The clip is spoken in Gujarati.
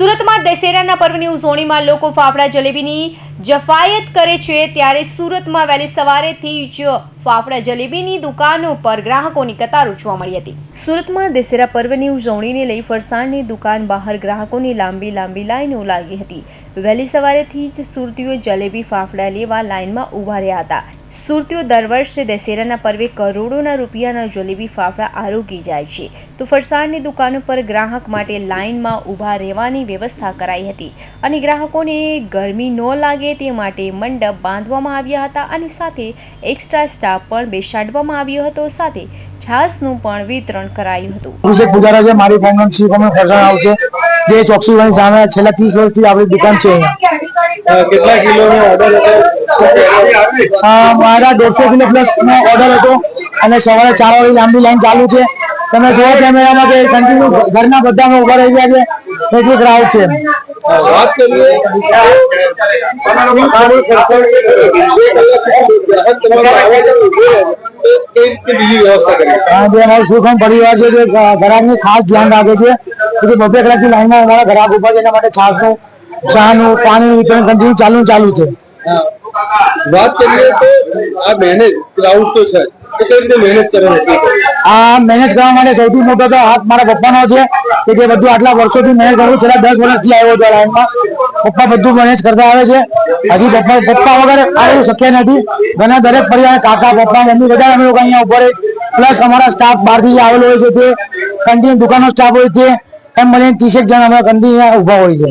સુરતમાં દશેરાના પર્વની ઉજવણીમાં લોકો ફાફડા જલેબીની જફાયત કરે છે ત્યારે સુરતમાં વહેલી સવારેથી જ ફાફડા જલેબીની દુકાનો પર ગ્રાહકોની કતારો જોવા મળી હતી. સુરતમાં દશેરા પર્વની ઉજવણીને લઈ ફરસાણની દુકાન બહાર ગ્રાહકોની લાંબી લાંબી લાઈનો લાગી હતી. વહેલી સવારેથી જ સુરતીઓ જલેબી ફાફડા લેવા લાઈનમાં ઊભા રહ્યા હતા. સુરતીઓ દર વર્ષે દશેરાના પર્વે કરોડોના રૂપિયાના જલેબી, ફાફડા આરોગી જાય છે. તો ફરસાણની દુકાનો પર ગ્રાહક માટે લાઇનમાં ઊભા રહેવાની વ્યવસ્થા કરાઈ હતી અને ગ્રાહકોને ગરમી ન લાગે તે માટે મંડપ બાંધવામાં આવ્યા હતા અને સાથે એક્સ્ટ્રા સ્ટાફ પણ બેસાડવામાં આવ્યો હતો. સાથે છાસનું પણ વિતરણ કરાયું હતું. મારી જે સામે છેલ્લા વર્ષથી આપણી દુકાન છે કેટલા કિલોનો ઓર્ડર હતો? મારા દોઢસો કિલો પ્લસ નો ઓર્ડર હતો. અને સવારે ચાર વાગે લાંબી લાઈન ચાલુ છે. તમે જોવો કેમેરામાં કે કન્ટિન્યુ ઘરના બધામાં ઊભા રહી ગયા છે. એટલું ક્રાઉડ છે. વાત કરીએ. સુખમ પરિવાર છે જે ગ્રાહકનું ખાસ ધ્યાન રાખે છે. કે બબ્બે કલાકથી લાઈનમાં અમારા ગ્રાહક ઊભા છે એના માટે છાસનું ચાનું પાણીનું વિતરણ કન્ટિન્યુ ચાલુ ચાલુ છે. વાત કરીએ તો આ મેનેજ ક્રાઉડ તો છે. તો રીતે મેનેજ કરે છે? આ મેનેજ કરવા માટે સૌથી મોટો તો હાથ મારા પપ્પાનો છે કે જે બધું આટલા વર્ષોથી મેનેજ કરું છેલ્લા દસ વર્ષથી આવ્યો હતો લાઈનમાં પપ્પા બધું મેનેજ કરતા આવે છે. હજી પપ્પા પપ્પા વગર આવું શક્ય નથી. ઘણા દરેક પરિવાર કાકા પપ્પા મમ્મી બધા અમે લોકો અહીંયા ઊભા રહી પ્લસ અમારા સ્ટાફ બહારથી આવેલો હોય છે તે કન્ટિન્યુ દુકાનનો સ્ટાફ હોય છે એમ મળીને ત્રીસેક જણ અમે ગંદી ઊભા હોય છે.